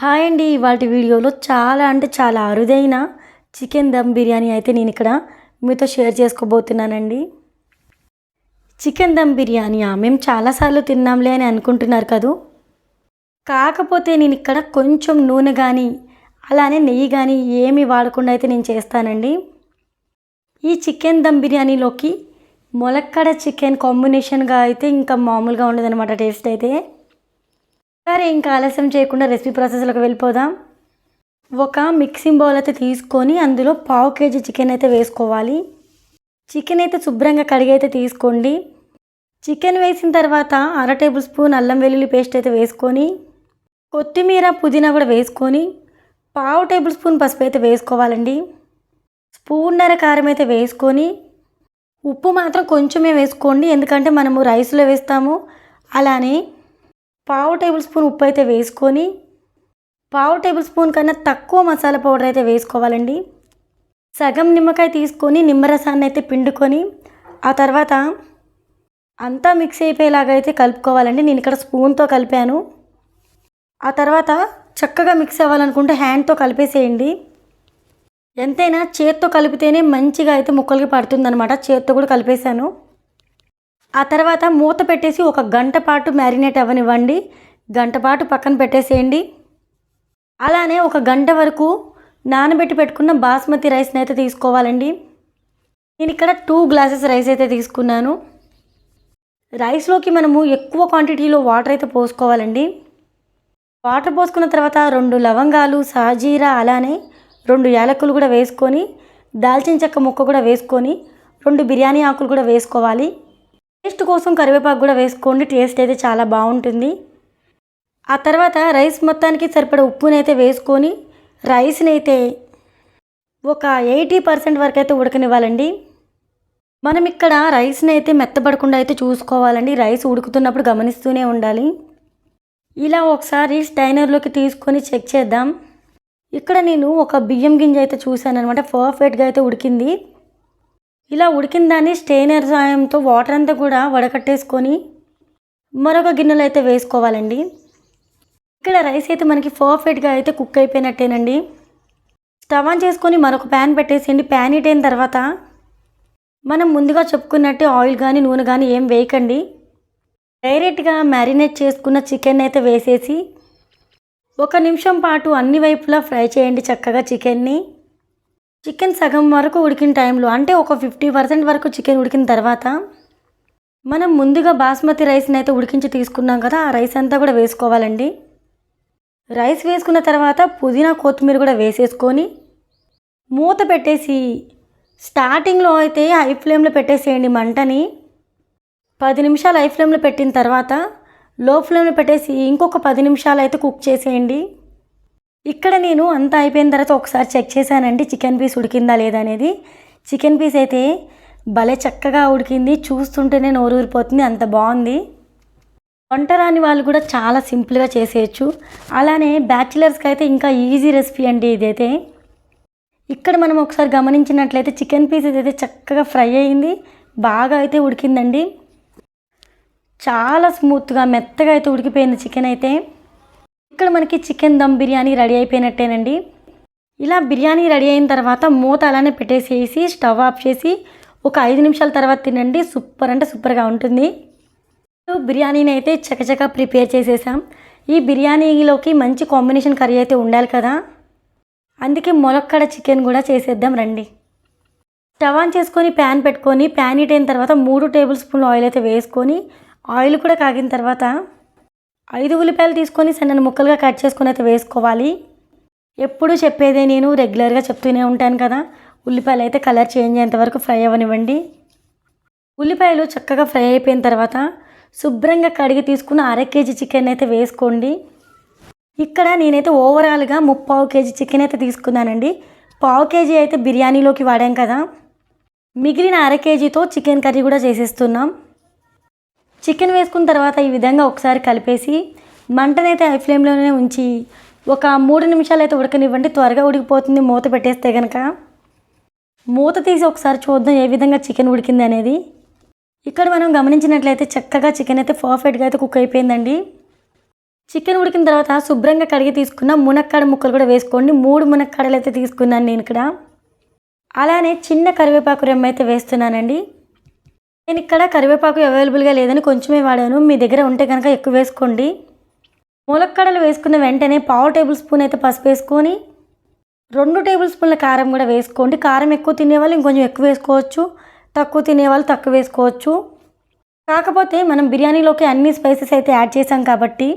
Hi అండి ఇవాటి వీడియోలో చాలా అంటే చాలా అరుదైన చికెన్ దమ్ బిర్యానీ అయితే నేను ఇక్కడ మీతో షేర్ చేసుకోబోతున్నానండి. చికెన్ దమ్ బిర్యానీయా? మేము చాలాసార్లు తిన్నాంలే అని అనుకుంటున్నారు కదూ? కాకపోతే నేను ఇక్కడ కొంచెం నూనె కానీ అలానే నెయ్యి కానీ ఏమి వాడకుండా అయితే నేను చేస్తానండి. ఈ చికెన్ దమ్ బిర్యానీలోకి మొలక్కడ చికెన్ కాంబినేషన్గా అయితే ఇంకా మామూలుగా ఉండదన్నమాట టేస్ట్ అయితే. సరే ఇంకా ఆలస్యం చేయకుండా రెసిపీ ప్రాసెస్లోకి వెళ్ళిపోదాం. ఒక మిక్సింగ్ బౌల్ అయితే తీసుకొని అందులో పావు కేజీ చికెన్ అయితే వేసుకోవాలి. చికెన్ అయితే శుభ్రంగా కడిగి అయితే తీసుకోండి. చికెన్ వేసిన తర్వాత అర టేబుల్ స్పూన్ అల్లం వెల్లుల్లి పేస్ట్ అయితే వేసుకొని కొత్తిమీర పుదీనా కూడా వేసుకొని పావు టేబుల్ స్పూన్ పసుపు అయితే వేసుకోవాలండి. స్పూన్నర కారం అయితే వేసుకొని ఉప్పు మాత్రం కొంచెమే వేసుకోండి ఎందుకంటే మనము రైస్లో వేస్తాము. అలానే పావు టేబుల్ స్పూన్ ఉప్పు అయితే వేసుకొని పావు టేబుల్ స్పూన్ కన్నా తక్కువ మసాలా పౌడర్ అయితే వేసుకోవాలండి. సగం నిమ్మకాయ తీసుకొని నిమ్మరసాన్ని అయితే పిండుకొని ఆ తర్వాత అంతా మిక్స్ అయిపోయేలాగా అయితే కలుపుకోవాలండి. నేను ఇక్కడ స్పూన్తో కలిపాను. ఆ తర్వాత చక్కగా మిక్స్ అవ్వాలనుకుంటే హ్యాండ్తో కలిపేసేయండి. ఎంతైనా చేత్తో కలిపితేనే మంచిగా అయితే ముక్కలకి పడుతుందనమాట చేత్తో కూడా కలిపేశాను. ఆ తర్వాత మూత పెట్టేసి ఒక గంట పాటు మ్యారినేట్ అవ్వనివ్వండి. గంట పాటు పక్కన పెట్టేసేయండి. అలానే ఒక గంట వరకు నానబెట్టి పెట్టుకున్న బాస్మతి రైస్ని అయితే తీసుకోవాలండి. నేను ఇక్కడ టూ గ్లాసెస్ రైస్ అయితే తీసుకున్నాను. రైస్లోకి మనము ఎక్కువ క్వాంటిటీలో వాటర్ అయితే పోసుకోవాలండి. వాటర్ పోసుకున్న తర్వాత రెండు లవంగాలు సాజీరా అలానే రెండు యాలకులు కూడా వేసుకొని దాల్చిన చెక్క ముక్క కూడా వేసుకొని రెండు బిర్యానీ ఆకులు కూడా వేసుకోవాలి. టేస్ట్ కోసం కరివేపాకు కూడా వేసుకోండి. టేస్ట్ అయితే చాలా బాగుంటుంది. ఆ తర్వాత రైస్ మొత్తానికి సరిపడ ఉప్పునైతే వేసుకొని రైస్ని అయితే ఒక ఎయిటీ పర్సెంట్ వరకు అయితే ఉడకనివ్వాలండి. మనం ఇక్కడ రైస్ని అయితే మెత్తబడకుండా అయితే చూసుకోవాలండి. రైస్ ఉడుకుతున్నప్పుడు గమనిస్తూనే ఉండాలి. ఇలా ఒకసారి స్టైనర్లోకి తీసుకొని చెక్ చేద్దాం. ఇక్కడ నేను ఒక బియ్యం గింజ అయితే చూశాను అనమాట పర్ఫెక్ట్గా అయితే ఉడికింది. ఇలా ఉడికిన దాన్ని స్టెయినర్ సాయంతో వాటర్ అంతా కూడా వడకట్టేసుకొని మరొక గిన్నెలో అయితే వేసుకోవాలండి. ఇక్కడ రైస్ అయితే మనకి పర్ఫెక్ట్గా అయితే కుక్ అయిపోయినట్టేనండి. స్టవ్ ఆన్ చేసుకొని మరొక ప్యాన్ పెట్టేసేయండి. ప్యాన్ హీట్ అయిన తర్వాత మనం ముందుగా చెప్పుకున్నట్టే ఆయిల్ కానీ నూనె కానీ ఏం వేయకండి. డైరెక్ట్గా మ్యారినేట్ చేసుకున్న చికెన్ అయితే వేసేసి ఒక నిమిషం పాటు అన్ని వైపులా ఫ్రై చేయండి చక్కగా చికెన్ని చికెన్ సగం వరకు ఉడికిన టైంలో అంటే ఒక ఫిఫ్టీ పర్సెంట్ వరకు చికెన్ ఉడికిన తర్వాత మనం ముందుగా బాస్మతి రైస్ని అయితే ఉడికించి తీసుకున్నాం కదా ఆ రైస్ అంతా కూడా వేసుకోవాలండి. రైస్ వేసుకున్న తర్వాత పుదీనా కొత్తిమీర కూడా వేసేసుకొని మూత పెట్టేసి స్టార్టింగ్లో అయితే హై ఫ్లేమ్లో పెట్టేసేయండి మంటని. పది నిమిషాలు హై ఫ్లేమ్లో పెట్టిన తర్వాత లో ఫ్లేమ్లో పెట్టేసి ఇంకొక పది నిమిషాలు అయితే కుక్ చేసేయండి. ఇక్కడ నేను అంతా అయిపోయిన తర్వాత ఒకసారి చెక్ చేశానండి చికెన్ పీస్ ఉడికిందా లేదా అనేది. చికెన్ పీస్ అయితే భలే చక్కగా ఉడికింది చూస్తుంటేనే నోరు ఊరిపోతుంది అంత బాగుంది. వంట రాని వాళ్ళు కూడా చాలా సింపుల్గా చేసేయచ్చు. అలానే బ్యాచిలర్స్కి అయితే ఇంకా ఈజీ రెసిపీ అండి ఇదైతే. ఇక్కడ మనం ఒకసారి గమనించినట్లయితే చికెన్ పీస్ అయితే చక్కగా ఫ్రై అయింది బాగా అయితే ఉడికిందండి. చాలా స్మూత్గా మెత్తగా అయితే ఉడికిపోయింది చికెన్ అయితే. ఇక్కడ మనకి చికెన్ దమ్ బిర్యానీ రెడీ అయిపోయినట్టేనండి. ఇలా బిర్యానీ రెడీ అయిన తర్వాత మూత అలానే పెట్టేసేసి స్టవ్ ఆఫ్ చేసి ఒక ఐదు నిమిషాల తర్వాత తినండి. సూపర్ అంటే సూపర్గా ఉంటుంది. బిర్యానీని అయితే చకచక ప్రిపేర్ చేసేసాం. ఈ బిర్యానీలోకి మంచి కాంబినేషన్ కర్రీ అయితే ఉండాలి కదా. అందుకే మొలక్కడ చికెన్ కూడా చేసేద్దాం రండి. స్టవ్ ఆన్ చేసుకొని ప్యాన్ పెట్టుకొని ప్యాన్ హీట్ అయిన తర్వాత మూడు టేబుల్ స్పూన్లు ఆయిల్ అయితే వేసుకొని ఆయిల్ కూడా కాగిన తర్వాత ఐదు ఉల్లిపాయలు తీసుకొని సన్నని ముక్కలుగా కట్ చేసుకొని అయితే వేసుకోవాలి. ఎప్పుడు చెప్పేదే నేను రెగ్యులర్గా చెప్తూనే ఉంటాను కదా. ఉల్లిపాయలు అయితే కలర్ చేంజ్ అయ్యేంత వరకు ఫ్రై అవ్వనివ్వండి. ఉల్లిపాయలు చక్కగా ఫ్రై అయిపోయిన తర్వాత శుభ్రంగా కడిగి తీసుకున్న అర కేజీ చికెన్ అయితే వేసుకోండి. ఇక్కడ నేనైతే ఓవరాల్గా ముప్పావు కేజీ చికెన్ అయితే తీసుకున్నానండి. పావు కేజీ అయితే బిర్యానీలోకి వాడాం కదా. మిగిలిన అర కేజీతో చికెన్ కర్రీ కూడా చేసేస్తున్నాం. చికెన్ వేసుకున్న తర్వాత ఈ విధంగా ఒకసారి కలిపేసి మంటనైతే హై ఫ్లేమ్లోనే ఉంచి ఒక మూడు నిమిషాలు అయితే ఉడకనివ్వండి. త్వరగా ఉడికిపోతుంది. మూత పెట్టేస్తే కనుక మూత తీసి ఒకసారి చూద్దాం ఏ విధంగా చికెన్ ఉడికింది అనేది. ఇక్కడ మనం గమనించినట్లయితే చక్కగా చికెన్ అయితే పర్ఫెక్ట్గా అయితే కుక్ అయిపోయిందండి. చికెన్ ఉడికిన తర్వాత శుభ్రంగా కడిగి తీసుకున్న మునక్కాడ ముక్కలు కూడా వేసుకోండి. మూడు మునక్కాడలు అయితే తీసుకున్నాను నేను ఇక్కడ. అలానే చిన్న కరివేపాకు రెమ్మ అయితే వేస్తున్నానండి. నేను ఇక్కడ కరివేపాకు అవైలబుల్గా లేదని కొంచెమే వాడాను. మీ దగ్గర ఉంటే కనుక ఎక్కువ వేసుకోండి. ములక్కడలు వేసుకున్న వెంటనే పావు టేబుల్ స్పూన్ అయితే పసుపు వేసుకొని రెండు టేబుల్ స్పూన్ల కారం కూడా వేసుకోండి. కారం ఎక్కువ తినేవాళ్ళు ఇంకొంచెం ఎక్కువ వేసుకోవచ్చు. తక్కువ తినేవాళ్ళు తక్కువ వేసుకోవచ్చు. కాకపోతే మనం బిర్యానీలోకి అన్ని స్పైసెస్ అయితే యాడ్ చేసాం కాబట్టి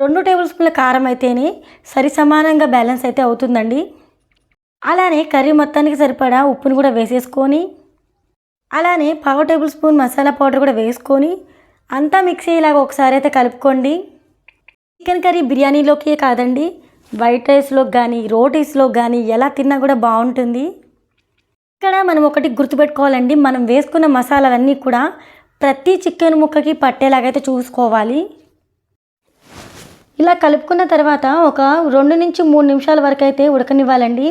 రెండు టేబుల్ స్పూన్ల కారం అయితేనే సరి సమానంగా బ్యాలెన్స్ అయితే అవుతుందండి. అలానే కర్రీ మొత్తానికి సరిపడా ఉప్పును కూడా వేసేసుకొని అలానే పావు టేబుల్ స్పూన్ మసాలా పౌడర్ కూడా వేసుకొని అంతా మిక్స్ అయ్యేలాగా ఒకసారి అయితే కలుపుకోండి. చికెన్ కర్రీ బిర్యానీలోకే కాదండి వైట్ రైస్లోకి కానీ రోటీస్లోకి కానీ ఎలా తిన్నా కూడా బాగుంటుంది. ఇక్కడ మనం ఒకటి గుర్తుపెట్టుకోవాలండి మనం వేసుకున్న మసాలాలన్నీ కూడా ప్రతి చికెన్ ముక్కకి పట్టేలాగైతే చూసుకోవాలి. ఇలా కలుపుకున్న తర్వాత ఒక రెండు నుంచి మూడు నిమిషాల వరకు అయితే ఉడకనివ్వాలండి.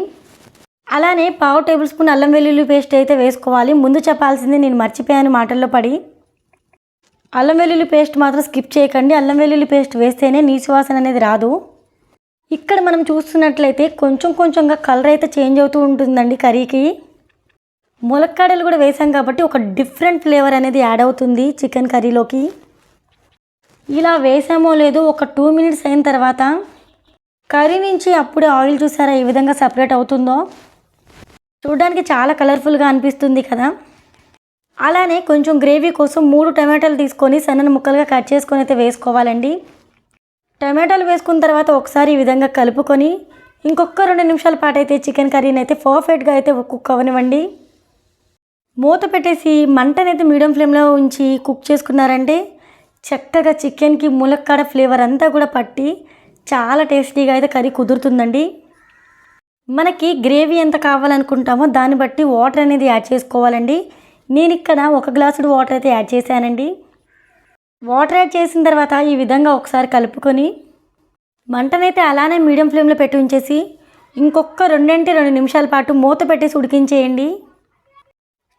అలానే పావు టేబుల్ స్పూన్ అల్లం వెల్లుల్లి పేస్ట్ అయితే వేసుకోవాలి. ముందు చెప్పాల్సింది నేను మర్చిపోయాను మాటల్లో పడి. అల్లం వెల్లుల్లి పేస్ట్ మాత్రం స్కిప్ చేయకండి. అల్లం వెల్లుల్లి పేస్ట్ వేస్తేనే నీసువాసన అనేది రాదు. ఇక్కడ మనం చూస్తున్నట్లయితే కొంచెం కొంచెంగా కలర్ అయితే చేంజ్ అవుతూ ఉంటుందండి కర్రీకి. ములక్కాడలు కూడా వేసాం కాబట్టి ఒక డిఫరెంట్ ఫ్లేవర్ అనేది యాడ్ అవుతుంది చికెన్ కర్రీలోకి. ఇలా వేసామో లేదో ఒక టూ మినిట్స్ అయిన తర్వాత కర్రీ నుంచి అప్పుడే ఆయిల్ చూసారా ఏ విధంగా సపరేట్ అవుతుందో? చూడడానికి చాలా కలర్ఫుల్గా అనిపిస్తుంది కదా. అలానే కొంచెం గ్రేవీ కోసం మూడు టమాటాలు తీసుకొని సన్నని ముక్కలుగా కట్ చేసుకొని అయితే వేసుకోవాలండి. టమాటాలు వేసుకున్న తర్వాత ఒకసారి ఈ విధంగా కలుపుకొని ఇంకొక రెండు నిమిషాల పాటు అయితే చికెన్ కర్రీని అయితే పర్ఫెక్ట్గా అయితే కుక్ అవనివ్వండి మూత పెట్టేసి మంటనైతే మీడియం ఫ్లేమ్లో ఉంచి కుక్ చేసుకున్నారంటే చక్కగా చికెన్కి ములక్కాడ ఫ్లేవర్ అంతా కూడా పట్టి చాలా టేస్టీగా అయితే కర్రీ కుదురుతుందండి. మనకి గ్రేవీ ఎంత కావాలనుకుంటామో దాన్ని బట్టి వాటర్ అనేది యాడ్ చేసుకోవాలండి. నేను ఇక్కడ ఒక గ్లాసుడు వాటర్ అయితే యాడ్ చేశానండి. వాటర్ యాడ్ చేసిన తర్వాత ఈ విధంగా ఒకసారి కలుపుకొని మంటనైతే అలానే మీడియం ఫ్లేమ్లో పెట్టి ఉంచేసి ఇంకొక రెండంటే రెండు నిమిషాల పాటు మూత పెట్టేసి ఉడికించేయండి.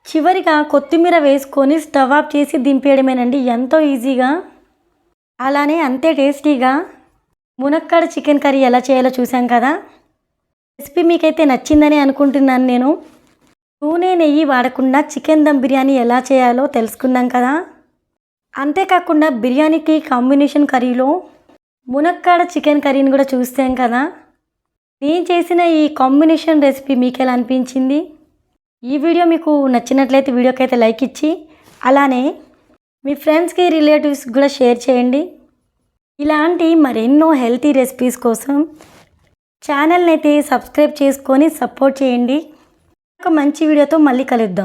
చివరిగా కొత్తిమీర వేసుకొని స్టవ్ ఆఫ్ చేసి దింపేయడమేనండి ఎంతో ఈజీగా. అలానే అంతే టేస్టీగా మునక్కాడ చికెన్ కర్రీ ఎలా చేయాలో చూసాం కదా. రెసిపీ మీకైతే నచ్చిందని అనుకుంటున్నాను నేను. నూనె నెయ్యి వాడకుండా చికెన్ దమ్ బిర్యానీ ఎలా చేయాలో తెలుసుకున్నాం కదా. అంతేకాకుండా బిర్యానీకి కాంబినేషన్ కర్రీలో మునక్కాడ చికెన్ కర్రీని కూడా చూస్తాం కదా. నేను చేసిన ఈ కాంబినేషన్ రెసిపీ మీకు ఎలా అనిపించింది? ఈ వీడియో మీకు నచ్చినట్లయితే వీడియోకి అయితే లైక్ ఇచ్చి అలానే మీ ఫ్రెండ్స్కి రిలేటివ్స్ కూడా షేర్ చేయండి. ఇలాంటి మరెన్నో హెల్తీ రెసిపీస్ కోసం ఛానల్ని అయితే సబ్స్క్రైబ్ చేసుకొని సపోర్ట్ చేయండి. ఒక మంచి వీడియోతో మళ్ళీ కలుద్దాం.